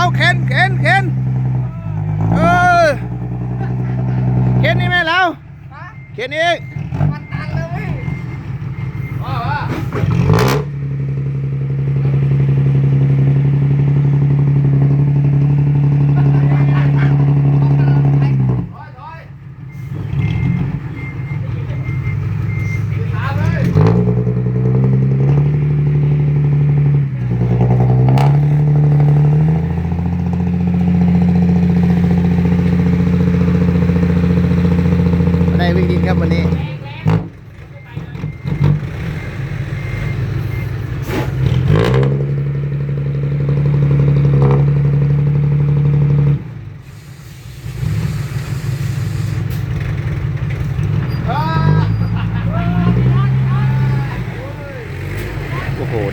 เอาเข็นเข็นเข็นเออเข็นนี่แม่แล้วเข็นอีกมันตันแล้วพี่ ว่าว่า ได้วิ่งดินครับวันนี้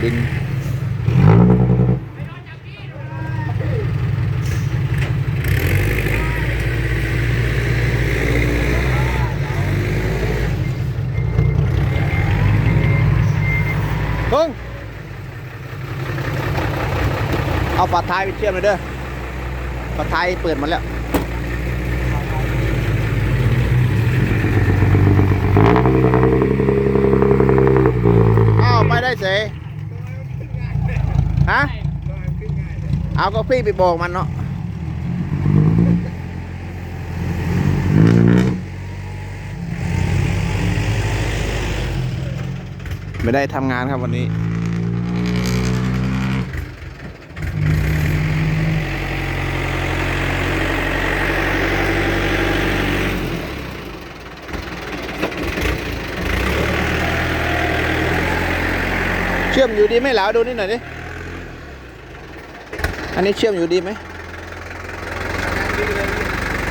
บิน พึ่ง เอาฝาท้ายไปเชื่อมเลยเด้อฝาท้ายเปิดมาแล้วอ้าวไปได้เส ฮะเอาก็พี่ไปบอกมันเนาะไม่ได้ทำงานครับวันนี้เชื่อมอยู่ดีไหมเหลาดูนี่หน่อยดิ อันนี้เชื่อมอยู่ดีไหม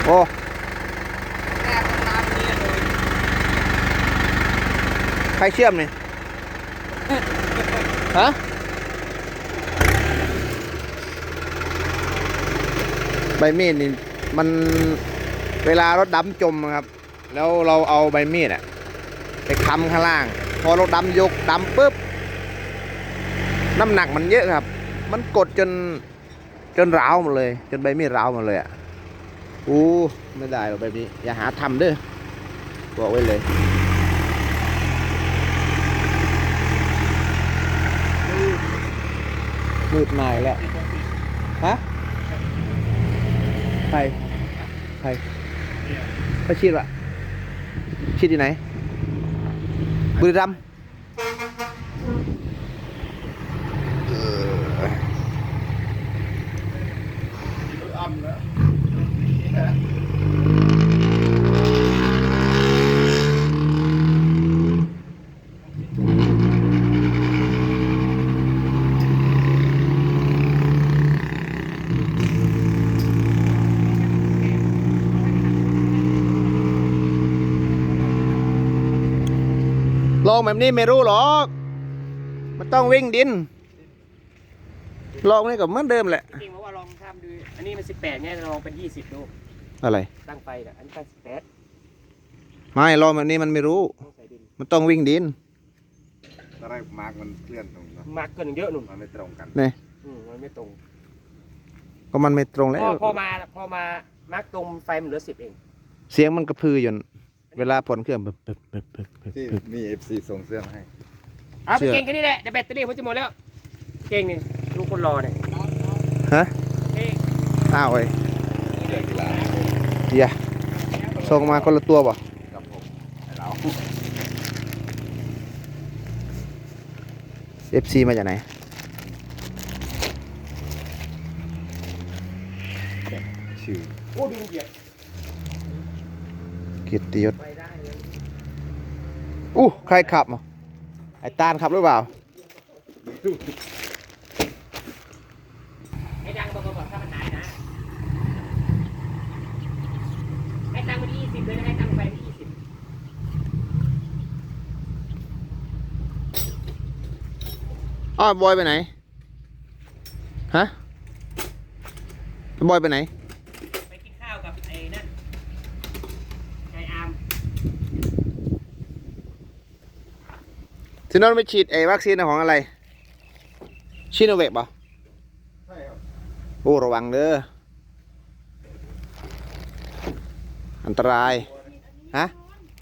โอ้ใครเชื่อมนี่ฮะใบมีดนี่มันเวลารถดำจมครับ แล้วเราเอาใบมีดอะไปค้ำข้างล่าง พอรถดำยกดำปุ๊บ น้ำหนักมันเยอะครับ มันกดจน จนร้าวหมดเลย จนใบมีดร้าวหมดเลยอะอู้ไม่ได้หรอกแบบนี้ อย่าหาทำเด้อบอกไว้เลยมืดมาอีกแล้วฮะใครใครไปชีดวะชีดที่ไหน บุรีรัมย์เอออ่ำนะลองแบบนี้ไม่รู้หรอก มันต้องวิ่งดินลองนี่ก็เหมือนเดิมแหละ องทำดูอันนี้มันสิบแปดเนี่ยลองเป็นยี่สิบดูอะไร ตั้งไฟน่ะอันนี้ตั้งสิบแปดไม่ลองแบบนี้มันไม่รู้ ต้องใส่ดินมันต้องวิ่งดินตอนแรกมาร์กมันเคลื่อนตรงนะมาร์กเกินเยอะหนุ่มมันไม่ตรงกัน นี่อืมมันไม่ตรงก็มันไม่ตรงแล้พอวพอมาพอมามาร์กตรงไฟมันเหลือสิบเองเสียงมันกระพืออยู่เวลาผลเครื่องปึ๊บปึ๊บปึ๊บปึ๊บปึ๊บที่ปึ๊บ มีเอฟซีส่งเสื้อมาให้ เอาไปเชื่อ เก่งแค่นี้แหละเดี๋ยวแบตเตอรี่ผมจะหมดแล้ว เก่งนี่ดูคนรอเนี่ยฮะเฮ้ย อ้าวเว้ยเสื้อกีฬาเดี๋ยวส่งมาคนละตัวบ่กับผมให้เรา FC มาจากไหนชื่อโอ้ดูมันเหยียบกิตติยศไปได้เลยอู้ใครขับอะไอ้ตาลขับหรือเปล่า ให้ดังบอกบอกถ้ามันหายนะ ให้ตังค์มันยี่สิบเลยนะให้ตังค์ไฟมันยี่สิบ อ้าวบอยไปไหน ฮะ บอยไปไหน ไปกินข้าวกับไอ้นั่นไอ้อาร์มที่นนท์ไปฉีดไอ้วัคซีนของอะไร ชิโนเวกป่ะใช่ครับอโอ้ระวังเด้อ อันตราย ฮะ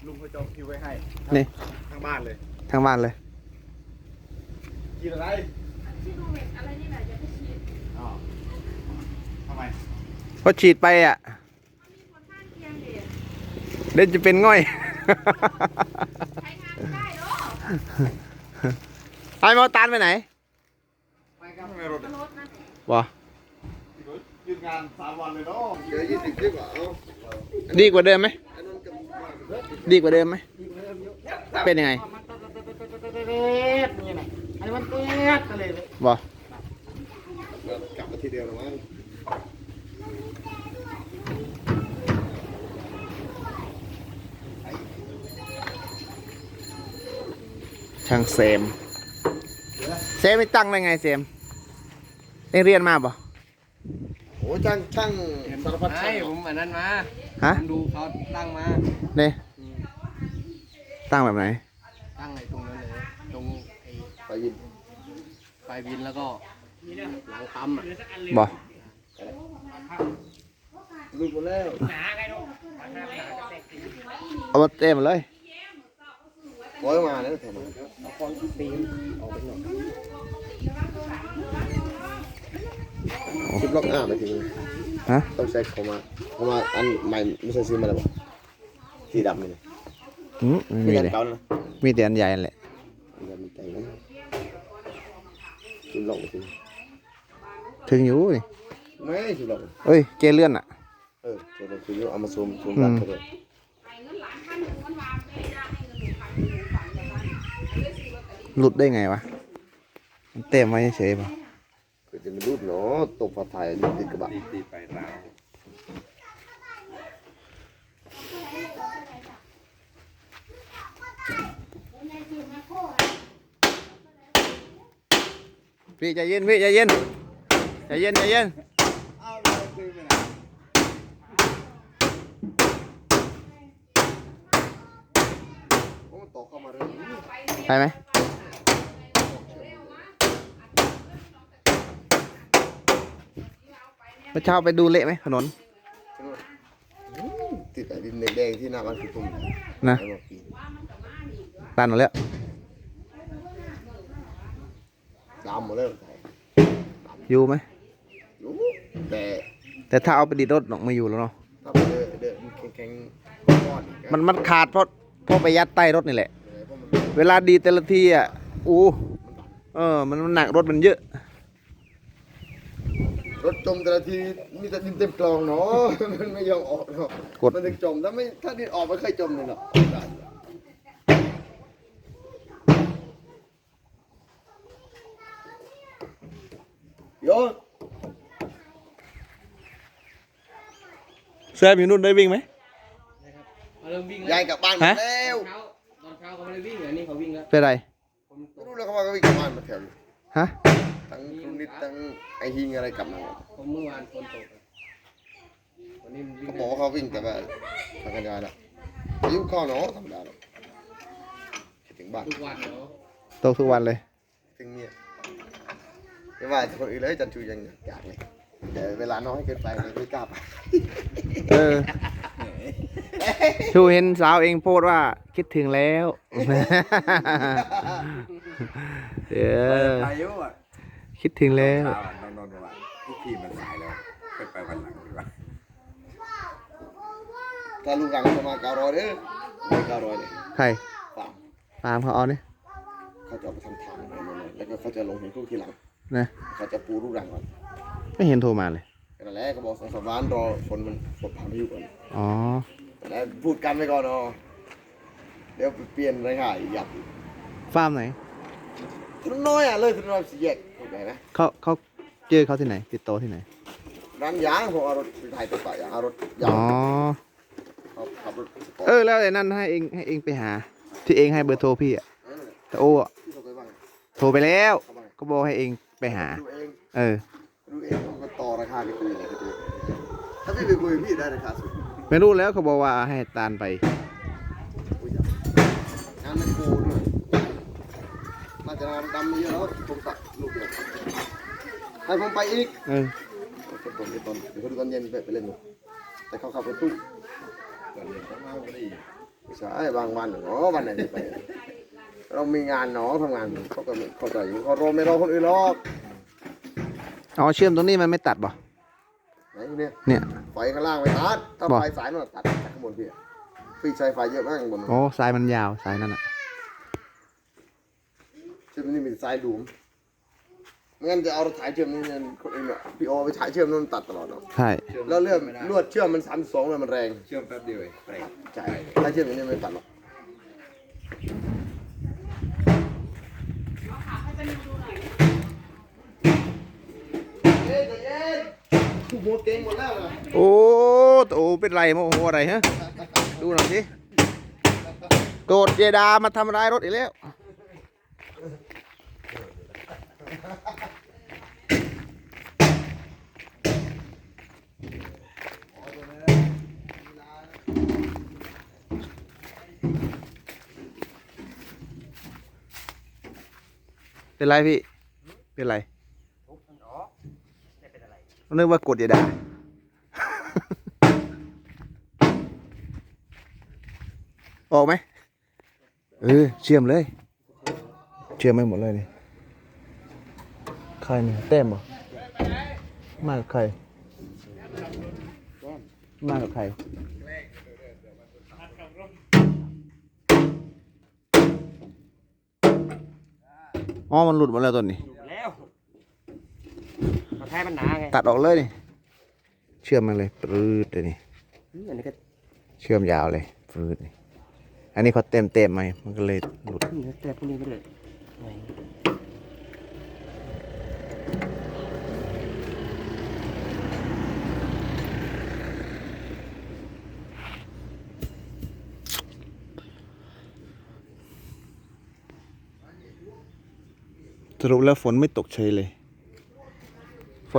ลุงเขาจองคิวไว้ให้นี่ ทางบ้านเลย ทางบ้านเลย กินอะไรที่โนเวกอะไรนี่แหละอย่าไปฉีดอ๋อทำไมพอฉีดไปอะ มันมีผลข้างเคียงเด็ดเดี๋ยวจะเป็นง่อย ใช้งานไม่ได้หรอกไอ้มอตานไปไหนไปครับทำไมรถรถนะบ่ยืนงานสามวันเลยเนาะเดี๋ยวยี่สิบคลิปอะเอาดีกว่าเดิมไหมดีกว่าเดิมไหมเป็นยังไง อันนี้มันเตี้ยดกันเลยบ่กลับมาทีเดียวหรือมั้งช่างเซมเซมไม่ตั้งได้ไงเซมเอ็งเรียนมาบ่โอ้ช่างช่างสารพัดช่าใช่งผมอันนั้นมาฮะผมดูเขาตั้งมาเนี่ยตั้งแบบไหน ตั้งไอ้ตรงนั้นเลยตรง ไอ้ไปยินไฟบินแล้วก็หลังปั๊มอะบ่ลุงหมดแล้วเอามาเต็มเลยร้อยมาแล้วแถมมาคลิปล็อกอ่าไปถึงฮะต้องใช้เขามาเขามาอันใหม่ไม่ใช่ซื้อมาแล้วบอกสีดำนี่เลยอืมไม่ไม่มียันเลยเก่านะมีแต่อันใหญ่นั่นแหละยันมันแต่งนะชุด ล็อกไปถึงถึงอยู่นี่ไม่ชุดล็อกเอ้ยเจเลื่อนอะเออชุดล็อกคือเอามาซูมซูมรัดไปเลยไอ้เงินหลานพันหนึ่งมันวางไม่ได้ให้เงินหนึ่งพันหนึ่งพันอย่างนั้นไอ้เลยซื้อลอตเตอรี่หลุดได้ไงวะมันเต็มไว้เฉยๆป่ะคือจะมีรูปเนาะตกฝาถ่ายรูปติดกระบะตีไปราว พี่ใจเย็นพี่ใจเย็นใจเย็นใจเย็นโอ้ตกเข้ามาเลยไปไหมเมื่อเช้าไปดูเละไหมถนน ติดไอ้ดินแดงๆที่หน้าบ้านคือตรงนะแล้วก็ปีตันหมดแล้ว ดำหมดแล้วถ่าย อยู่ไหมอยู่แต่แต่ถ้าเอาไปดิดรถหนอกไม่อยู่แล้วเนาะ ถ้าไปเดินเดินแข็งๆก้อนอีกมันมันขาดเพราะเพราะไปยัดใต้รถนี่แหละเพราะมันเวลาดีดแต่ละทีอะอู้เออ มันมันหนักรถมันเยอะ รถจมแต่ละทีมีแต่ดินเต็มกลองเนาะ มันไม่ยอมออกเนาะกด มันถึงจมถ้าไม่ถ้าดินออกไม่เคยจมเลยเนาะ โยแซมอยู่นู่นได้วิ่งไหมเริ่มวิ่งยาแล้วยกลับบ้านหมฮะดแล้วเช้าตอนเช้าเขาไม่ได้วิ่งอันนี้เขาวิ่งแล้วเป็นไร ผมไม่รู้แล้วเขาว่าก็วิ่งกลับบ้านมาแถวนี้ฮะทั้งลุงนิดทั้งไอฮิงอะไรกลับมาหมดผมเมื่อวานฝนตกอะวันนี้มันวิ่งเขาบอกว่าเขาวิ่งแต่ว่าทางกันยายละอายุเข้าเนาะธรรมดาหรอกคิดถึงบ้านทุกวันเนาะตกทุกวันเลย ถึงเมีย ไม่ว่าจะคนอื่นเลยจันชูยังอยากเลยแต่เวลาน้อยเกินไปเลยไม่กล้าไปเออ ชูเห็นสาวเองโพสต์ว่าคิดถึงแล้ว เอออายุอะคิดถึงแล้วข่าวอะน้องนนท์บอกว่าทุกทีมันสายแล้วไปไปวันหลังดีกว่าถ้าลูกรังประมาณเก้าร้อยเด้อไม่เก้าร้อยเลยใครฟาร์มตามเขาเอาเนี่ยเขาจะเอาไปทำทางอะไรนั่นๆแล้วก็เขาจะลงเห็นลูกทีหลัง นะเขาจะปูลูกรังก่อนไม่เห็นโทรมาเลยนั่นแหละก็บอกสองสามวันรอฝนมันฝนพายุก่อนอ๋อแล้วพูดกันไปก่อนเนาะเดี๋ยวเปลี่ยนอะไรค่ะหยับฟาร์มไหนถนนน้อยอะเลยถนนน้อยสี่แยกเข้าใจนะเขาเขาเจอเขาที่ไหน ติดต่อที่ไหนร้านยางผมเอารถไปถ่ายตัวต่อยางเอารถยาอ๋งอเอาขับรถสปอร์ตเออแล้วไอ้นั่นให้เองให้เองไปหา ที่เองให้เบอร์โทรพี่อะเออแต่โอ้อะที่เขาเคยว่าไงโทรไปแล้วเขาว่าไงก็บอกให้เอง ไปหา ดูเองเออ ดูเองเขาก็ต่อราคาไปคุยเลยก็ดูถ้าพี่ไปคุยพี่ได้ราคาสูงไม่รู้แล้วเขาบอกว่าให้ตานไป อุ้ยอย่างานมันโกนด้วยน่าจะงานดำเยอะแล้วผมตัดลูกเดียวให้ผมไปอีกเออโอเคตรงนี้ตอนเดี๋ยวเขาดูตอนเย็นไปไปเล่นอยู่แต่เขาขับรถตู้ตอนเย็นเขามาพอดีใช่บางวันเนาะวันไหนไม่ไป เรามีงานเนาะทำงานเขาก็ไม่เข้าใจอยู่เขารอไม่รอคนอื่นหรอกเอาเชื่อมตรงนี้มันไม่ตัดบ่ไหนเนี่ยเนี่ย ไฟข้างล่างไม่ตัดถ้าบอก ไฟสายนั่นนะตัดจากข้างบนพี่อะพี่ใช้ไฟเยอะมากข้างบนโอ้สายมันยาวสายนั่นอะเชื่อมนี่มีสายดูมไม่งั้นจะเอาถ่ายเชื่อมนี่เนี่ยคนอื่นอะพี่โอไปถ่ายเชื่อมนั่นตัดตลอดเนาะใช่แล้วเลื่อนลวดเชื่อมมันสามสองเลยมันแรง เชื่อมแป๊บเดียวเองแปลกใช่ถ้าเชื่อมอย่างนี้ไม่ตัดหรอก เอาขาให้เป็นดูหน่อย เย็นเย็นถูก หัวเก่งหมดแล้วนะโอ้โอ้เป็นไรโมโหอะไรฮะ ดูหน่อยสิโกรธเจดามาทำร้ายรถอีกแล้ว เป็นไรพี่ เป็นไร ทุบมันออกไม่เป็ นึกว่ากดอย่าด่าออกไหมเออเชื่อมเลย เชื่อมไม่หมดเลยนี่ใครเนี่ยเต้มเหรอมากับใครมากับใครอ๋อมันหลุดหมดแล้วตัวนี้ อยู่แล้วกระแทกมันหนาไงตัดออกเลยนี่เชื่อมมันเลยปรืดเลยนี่อืมอันนี้ก็เชื่อมยาวเลยปรืดนี่อันนี้เขาเต็มเต็มๆไหมมันก็เลยหลุดนี่แต่พวกนี้ไม่เลยไหนสรุปแล้วฝนไม่ตกเฉยเลยฝ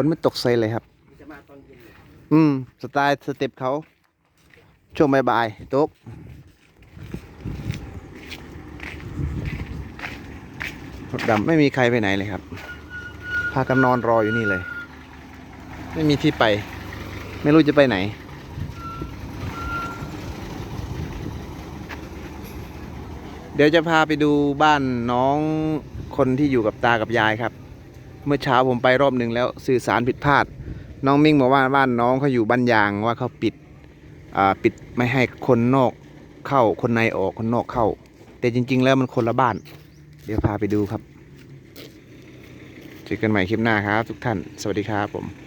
นไม่ตกเฉยเลยครับมันจะมาตอนเย็นเนี่ยอืม สไตล์สเต็ปเขาช่วงบ่ายๆตกรถดำไม่มีใครไปไหนเลยครับ พากันนอนรออยู่นี่เลย ไม่มีที่ไป ไม่รู้จะไปไหน เดี๋ยวจะพาไปดูบ้านน้องคนที่อยู่กับตากับยายครับ เมื่อเช้าผมไปรอบหนึ่งแล้วสื่อสารผิดพลาด น้องมิ่งบอกว่าบ้านน้องเขาอยู่บ้านยางว่าเขาปิดอ่าปิดไม่ให้คนนอกเข้าคนในออกคนนอกเข้า แต่จริง ๆ แล้วมันคนละบ้าน เดี๋ยวพาไปดูครับเจอกันใหม่คลิปหน้าครับ ทุกท่าน สวัสดีครับผม